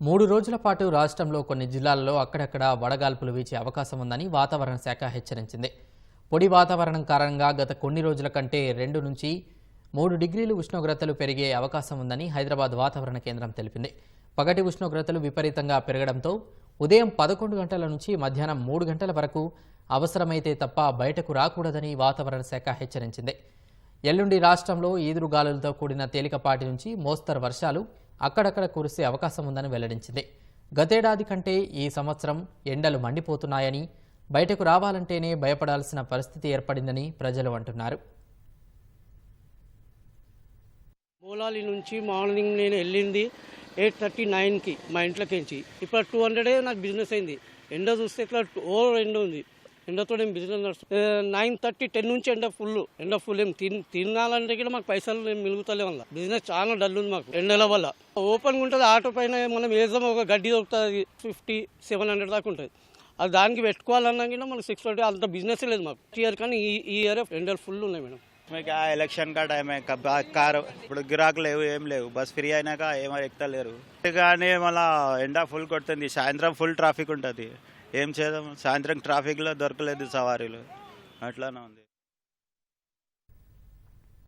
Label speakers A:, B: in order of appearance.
A: మూడు రోజుల పాటు రాష్ట్రంలో కొన్ని జిల్లాల్లో అక్కడక్కడ వడగాల్పులు వీచే అవకాశం ఉందని వాతావరణ శాఖ హెచ్చరించింది. పొడి వాతావరణం కారణంగా గత కొన్ని రోజుల కంటే రెండు నుంచి మూడు డిగ్రీలు ఉష్ణోగ్రతలు పెరిగే అవకాశం ఉందని హైదరాబాద్ వాతావరణ కేంద్రం తెలిపింది. పగటి ఉష్ణోగ్రతలు విపరీతంగా పెరగడంతో ఉదయం పదకొండు గంటల నుంచి మధ్యాహ్నం మూడు గంటల వరకు అవసరమైతే తప్ప బయటకు రాకూడదని వాతావరణ శాఖ హెచ్చరించింది. ఎల్లుండి రాష్ట్రంలో ఈదురుగాలులతో కూడిన తేలికపాటి నుంచి మోస్తరు వర్షాలు అక్కడక్కడ కురిసే అవకాశం ఉందని వెల్లడించింది. గతేడాది కంటే ఈ సంవత్సరం ఎండలు మండిపోతున్నాయని బయటకు రావాలంటేనే భయపడాల్సిన పరిస్థితి ఏర్పడిందని ప్రజలు అంటున్నారు.
B: మూలాలి నుంచి మార్నింగ్ నేను వెళ్ళింది ఎయిట్ థర్టీ నైన్కి మా ఇంట్లోకించి ఇప్పుడు టూ హండ్రెడే నాకు బిజినెస్ అయింది. ఎండ చూస్తే ఇట్లా ఓవర్ ఎండ ఉంది. ఎండతో ఏం బిజినెస్ నడుస్తుంది నైన్ థర్టీ టెన్ నుంచి ఎండ ఫుల్ ఎండ ఫుల్ ఏం తిన్ తినాలంటే కూడా మాకు పైసలు ఏం మిలుగుతలే వల్ల బిజినెస్ చాలా డల్ ఉంది మాకు ఎండల వల్ల. ఓపెన్గా ఉంటుంది ఆటో పైన మనం వేద్దాం ఒక గడ్డి దొరుకుతుంది ఫిఫ్టీ సెవెన్ హండ్రెడ్ దాకా ఉంటుంది. అది దానికి పెట్టుకోవాలన్నా కూడా మనకు సిక్స్ ఫార్టీ అంత బిజినెస్ లేదు మాకు. ఇయర్ కానీ ఈ ఈ ఇయర్ ఎండలు ఫుల్ ఉన్నాయి మేడం.
C: ఇంకా ఎలక్షన్ కా టైం కారు ఇప్పుడు గిరాకు లేవు ఏం లేవు. బస్ ఫ్రీ అయినాక ఏమో ఎక్కుతలేరు. కానీ మళ్ళా ఎండ ఫుల్ కొడుతుంది. సాయంత్రం ఫుల్ ట్రాఫిక్ ఉంటుంది. ఏం చేద్దాం? సాయంత్రం ట్రాఫిక్లో దొరకలేదు సవారీలు. అట్లానే ఉంది.